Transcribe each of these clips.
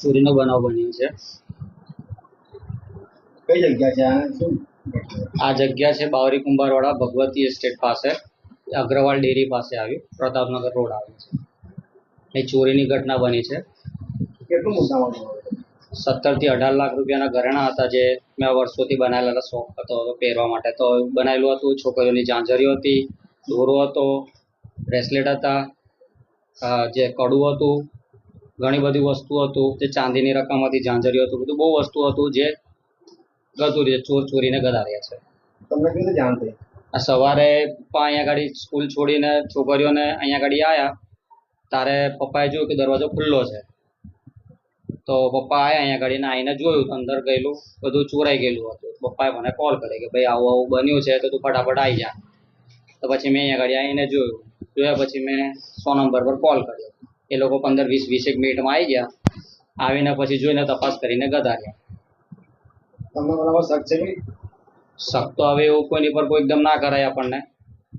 ચોરીનો બનાવ બન્યો છે. કઈ જગ્યા છે? શું? આ જગ્યા છે બાવરી કુંભારવાડા ભગવતી એસ્ટેટ પાસે. અગ્રવાલ ડેરી પાસે આવ્યું. પ્રતાપનગર રોડ આવે છે. એ ચોરીની ઘટના બની છે. કેટલું મોટું સત્તરથી અઢાર લાખ રૂપિયાના ઘરેણા હતા જે મેં વર્ષોથી બનાવેલા શોખ હતો પહેરવા માટે. તો બનાવેલું હતું છોકરીઓની ઝાંઝરીઓ હતી દોરો હતો બ્રેસલેટ હતા જે કડું હતું ઘણી બધી વસ્તુ હતું જે ચાંદીની રકમ હતી ઝાંઝરીઓ હતું બધું બહુ વસ્તુ હતું જે ગતું છે ચોર ચોરીને ગદાર્યા છે. તમને કેવી રીતે જાણતી સવારે પપ્પા અહીંયા ગાડી સ્કૂલ છોડીને છોકરીઓને અહીંયા ગાડી આવ્યા તારે પપ્પાએ જોયું કે દરવાજો ખુલ્લો છે. તો પપ્પા આવ્યા અહીંયા ગાડીને આવીને જોયું તો અંદર ગયેલું બધું ચોરાઈ ગયેલું હતું. પપ્પાએ મને કોલ કર્યો કે ભાઈ આવું આવું બન્યું છે તો તું ફટાફટ આવી જા. તો પછી મેં અહીંયા ગાડી આવીને જોયું. જોયા પછી મેં સો નંબર પર કોલ કર્યો. એ લોકો પંદર વીસ વીસેક મિનિટમાં આવી ગયા. આવીને પછી જોઈને તપાસ કરીને ગદાર્યા તમને બરાબર શક છે કે? શક તો હવે એવું કોઈની પર કોઈ એકદમ ના કરાય આપણને.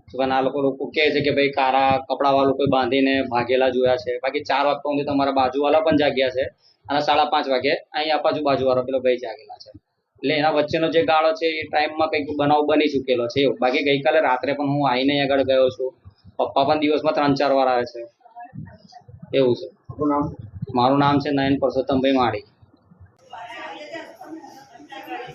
પણ આ લોકો લોકો કહે છે કે ભાઈ કારા કપડાવાળું કોઈ બાંધીને ભાગેલા જોયા છે. બાકી ચાર વાગતા સુધી તમારા બાજુવાળા પણ જાગ્યા છે. અને સાડા પાંચ વાગે અહીંયા બાજુ બાજુવાળો પેલો ભાઈ જાગેલા છે. એટલે એના વચ્ચેનો જે ગાળો છે એ ટાઈમમાં કંઈક બનાવ બની ચૂકેલો છે એવું. બાકી ગઈકાલે રાત્રે પણ હું આવીને આગળ ગયો છું. પપ્પા પણ દિવસમાં ત્રણ ચાર વાર આવે છે. એવું છે. મારું નામ છે નયન પરસોત્તમભાઈ માળી.